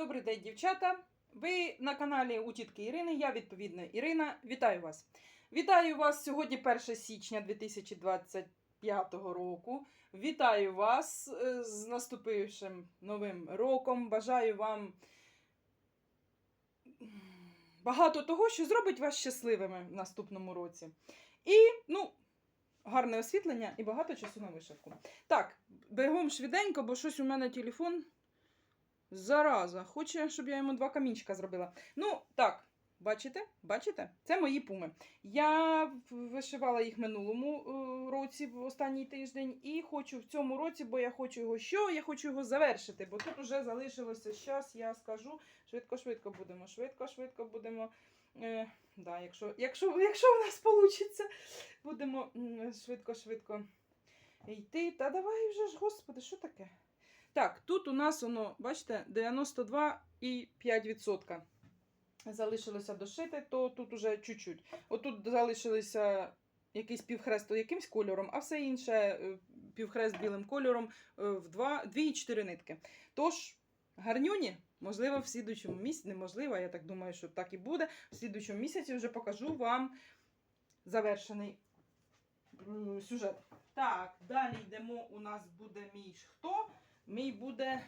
Добрий день, дівчата. Ви на каналі у тітки Ірини. Я відповідно Ірина. Вітаю вас. Вітаю вас сьогодні 1 січня 2025 року. Вітаю вас е, з наступившим новим роком. Бажаю вам багато того, що зробить вас щасливими в наступному році. І, ну, гарне освітлення і багато часу на вишивку. Так, бегом швиденько, бо щось у мене телефон. Зараза, хоче, щоб я йому два камінчика зробила. Ну, так, бачите? Бачите? Це мої пуми. Я вишивала їх минулому е, році, в останній тиждень, і хочу в цьому році, бо я хочу його що? Я хочу його завершити, бо тут вже залишилося щас, я скажу. Швидко-швидко будемо, швидко-швидко будемо. Е, да, якщо, якщо, якщо в нас вийде, будемо швидко-швидко йти. Та давай вже ж, господи, що таке? Так, тут у нас воно, бачите, 92,5% залишилося дошити, то тут уже чуть-чуть. Отут залишилося якийсь півхрест якимсь кольором, а все інше е, півхрест білим кольором е, в 2, 2,4 нитки. Тож, гарнюні, можливо, в слідуючому місяці, неможливо, я так думаю, що так і буде. В слідуючому місяці вже покажу вам завершений сюжет. Так, далі йдемо. У нас буде мій хто? Мій буде.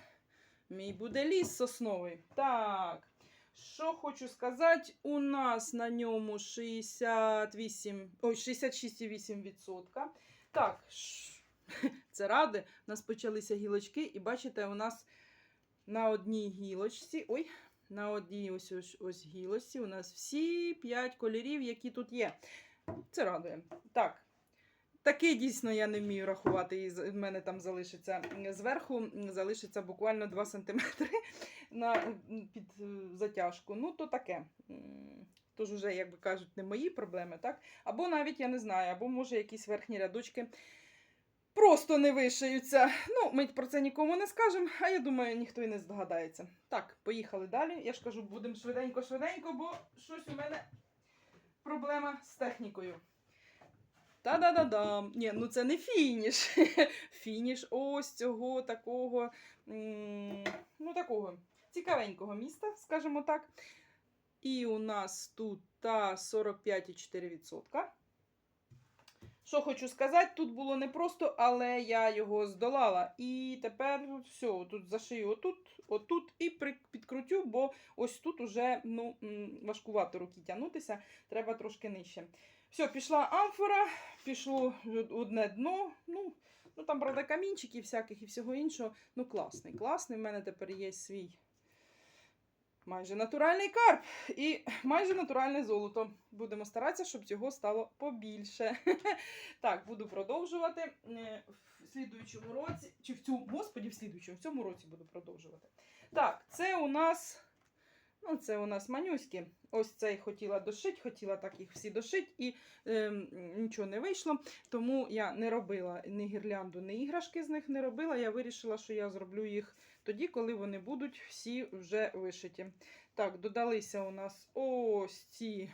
Мій буде ліс сосновий. Так. Що хочу сказати, у нас на ньому 68, ой, 66,8%. Так, це ради. У нас почалися гілочки, і бачите, у нас на одній гілочці. Ой, на одній ось ось, ось гілочці у нас всі 5 кольорів, які тут є. Це радує. Так. Таки дійсно я не вмію рахувати, і в мене там залишиться зверху, залишиться буквально 2 см на, під е, затяжку. Ну, то таке. Тож уже, як би кажуть, не мої проблеми, так? Або навіть я не знаю, або може якісь верхні рядочки просто не вишиються. Ну, ми про це нікому не скажемо, а я думаю, ніхто і не здогадається. Так, поїхали далі. Я ж кажу, будемо швиденько-швиденько, бо щось у мене проблема з технікою. Та-да-да-дам. Ні, ну це не фініш. Фініш ось цього такого, ну такого цікавенького міста, скажімо так. І у нас тут та 45,4%. Що хочу сказати, тут було непросто, але я його здолала. І тепер все, тут зашию отут, отут і підкрутю, бо ось тут уже ну, важкувато руки тягнутися, треба трошки нижче. Все, пішла амфора, пішло одне дно. Ну, ну там, правда, камінчиків всяких і всього іншого. Ну, класний, класний. У мене тепер є свій майже натуральний карп і майже натуральне золото. Будемо старатися, щоб цього стало побільше. Так, буду продовжувати е, в слідуючому році, чи в цьому, господі, в слідуючому, в цьому році буду продовжувати. Так, це у нас. Ну, це у нас манюські. Ось цей хотіла дошити, хотіла так їх всі дошити, і е, нічого не вийшло. Тому я не робила ні гірлянду, ні іграшки з них не робила. Я вирішила, що я зроблю їх тоді, коли вони будуть всі вже вишиті. Так, додалися у нас ось ці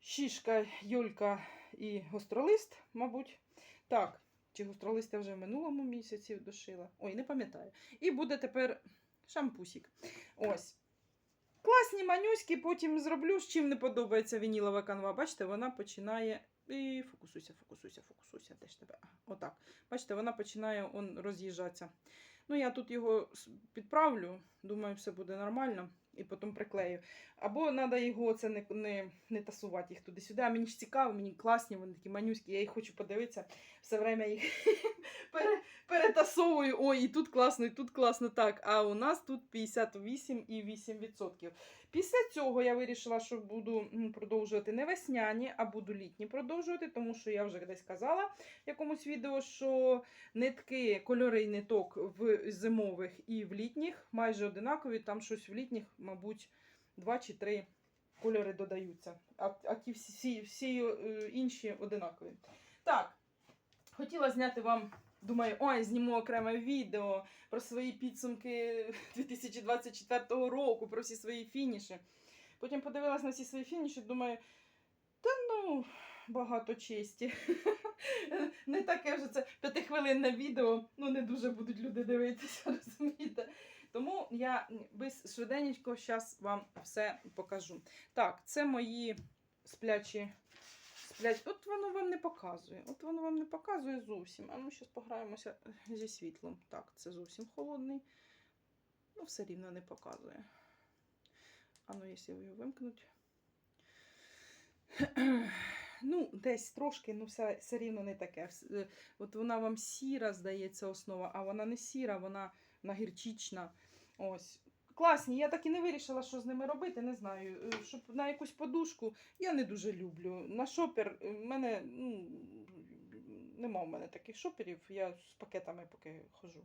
шишка, юлька і гостролист, мабуть. Так, чи гостролист я вже в минулому місяці дошила? Ой, не пам'ятаю. І буде тепер шампусик. Ось. Класні манюськи, потім зроблю, з чим не подобається вінілова канва. Бачите, вона починає. І фокусуйся, фокусуйся, фокусуйся. Де ж тебе? Отак. Бачите, вона починає он, роз'їжджатися. Ну, я тут його підправлю, думаю, все буде нормально. І потім приклею. Або треба його це не, не, не тасувати їх туди-сюди. А мені ж цікаво, мені класні, вони такі манюські, я їх хочу подивитися. Все время їх пере, перетасовую. Ой, і тут класно, і тут класно. Так, а у нас тут 58,8%. Після цього я вирішила, що буду продовжувати не весняні, а буду літні продовжувати, тому що я вже десь казала в якомусь відео, що нитки, кольори ниток в зимових і в літніх майже одинакові. Там щось в літніх, мабуть, два чи три кольори додаються. А, а ті всі, всі, всі е, інші одинакові. Так, хотіла зняти вам. Думаю, ой, зніму окреме відео про свої підсумки 2024 року, про всі свої фініші. Потім подивилась на всі свої фініші, думаю, та ну, багато честі. Не таке вже це п'ятихвилинне відео, ну не дуже будуть люди дивитися, розумієте? Тому я без швиденько зараз вам все покажу. Так, це мої сплячі. Сплять. От воно вам не показує. От воно вам не показує зовсім. А ну зараз пограємося зі світлом. Так, це зовсім холодний. Ну, все рівно не показує. А ну, якщо його вимкнуть. Ну, десь трошки, ну все, все рівно не таке. Е, От вона вам сіра, здається, основа, а вона не сіра, вона нагірчична. Ось. Класні, я так і не вирішила, що з ними робити, не знаю. Е, Щоб на якусь подушку я не дуже люблю. На шопер е, в мене ну, нема в мене таких шоперів, я з пакетами поки ходжу.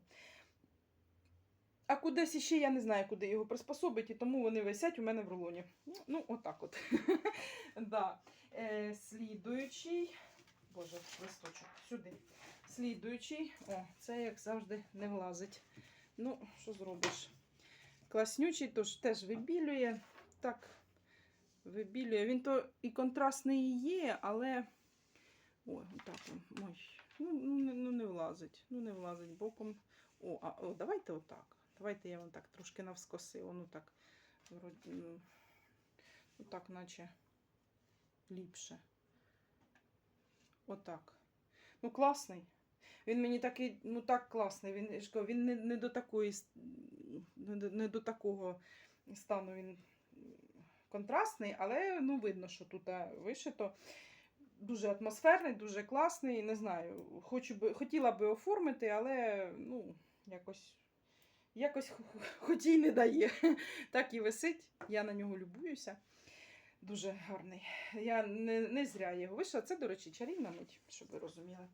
А кудись іще я не знаю, куди його приспособити, і тому вони висять у мене в рулоні. Ну, отак от. да. е, слідуючий. Боже, листочок, сюди. Слідуючий. О, це, як завжди, не влазить. Ну, що зробиш? Класнючий, тож теж вибілює. Так, вибілює. Він то і контрастний є, але. Ой, отак. він. Ой. Ну, ну, не- ну, влазить. Ну, не влазить боком. О, а о, давайте отак. Давайте я вам так трошки навскоси. Воно так. ну, Отак, наче ліпше. Отак. Ну, класний. Він мені такий, ну так класний. Він, він не, не до такої, не, до- такого стану він контрастний, але ну, видно, що тут вишито. Дуже атмосферний, дуже класний. Не знаю, хочу би, хотіла би оформити, але ну, якось, якось хоч і не дає. Так і висить. Я на нього любуюся. Дуже гарний. Я не, не зря його вийшла. Це, до речі, чарівна мить, щоб ви розуміли.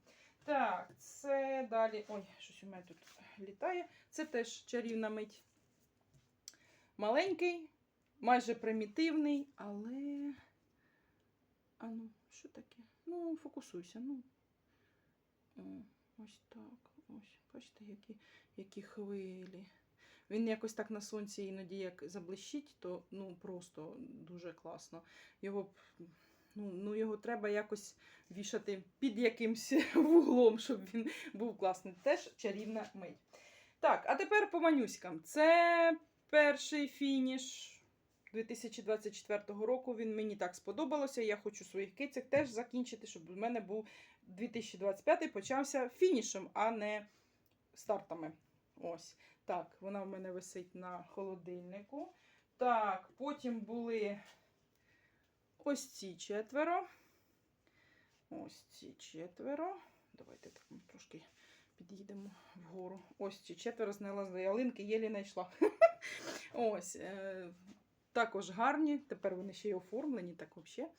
Так, це далі. Ой, щось у мене тут літає. Це теж чарівна мить. Маленький, майже примітивний, але. А ну, що таке? Ну, фокусуйся, ну. Ось так. Ось. Бачите, які, які хвилі. Він якось так на сонці іноді як заблищить, то ну просто дуже класно. Його, ну, ну, його треба якось вішати під якимсь вуглом, щоб він був класний. Теж чарівна мить. Так, а тепер по манюськам. Це перший фініш 2024 року. Він мені так сподобалося. Я хочу своїх кицях теж закінчити, щоб у мене був 2025 почався фінішем, а не стартами. Ось. Так, вона в мене висить на холодильнику. Так, потім були ось ці четверо. Ось ці четверо. Давайте так трошки під'їдемо вгору. Ось ці четверо знайшла з ялинки, єлі знайшла. Ось. Е, також гарні. Тепер вони ще й оформлені, так взагалі.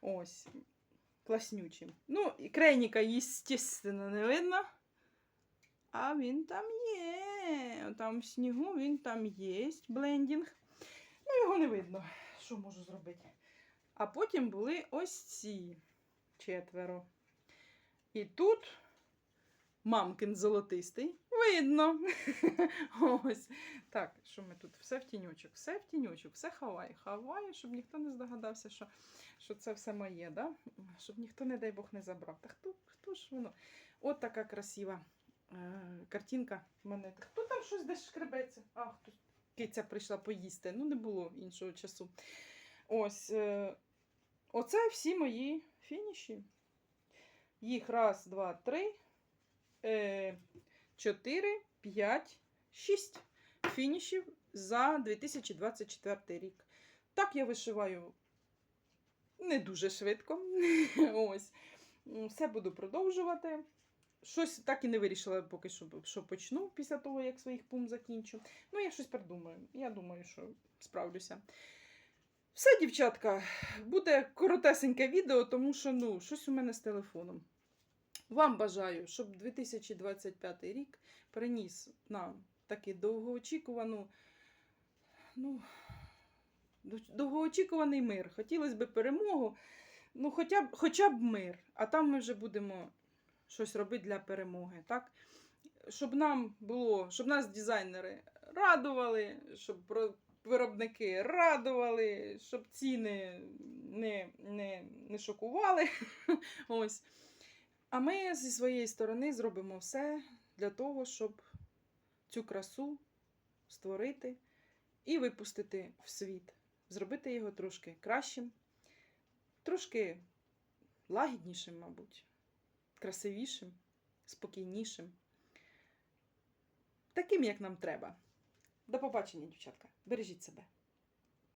Ось. Класнючі. Ну, і крайніка, звісно, не видно. А він там є. Там в снігу він там є. Блендінг. Ну, його не видно. Що можу зробити? А потім були ось ці четверо. І тут мамкин золотистий. Видно. Ось. Так, що ми тут? Все в тіньочок, все в тіньочок, все хаває. Хаває, щоб ніхто не здогадався, що, що це все моє, да? щоб ніхто, не дай Бог, не забрав. Та хто, хто ж воно? От така красива е, картинка мене. Хто там щось десь шкребеться? А, хтось киця прийшла поїсти. Ну, не було іншого часу. Ось. Е, оце всі мої фініші. Їх раз, два, три, е, чотири, п'ять, шість фінішів за 2024 рік. Так я вишиваю не дуже швидко. Ось. Все буду продовжувати. Щось так і не вирішила поки що, що почну після того, як своїх пум закінчу. Ну, я щось придумаю. Я думаю, що справлюся. Все, дівчатка, буде коротесеньке відео, тому що ну, щось у мене з телефоном. Вам бажаю, щоб 2025 рік приніс нам таки довгоочікувану, ну, довгоочікуваний мир. Хотілося б перемогу, ну, хоча б, хоча б мир. А там ми вже будемо щось робити для перемоги. Так? Щоб нам було, щоб нас дизайнери радували, щоб виробники радували, щоб ціни не, не, не шокували. Ось. А ми зі своєї сторони зробимо все для того, щоб цю красу створити і випустити в світ, зробити його трошки кращим, трошки лагіднішим, мабуть, красивішим, спокійнішим. Таким, як нам треба. До побачення, дівчатка. Бережіть себе.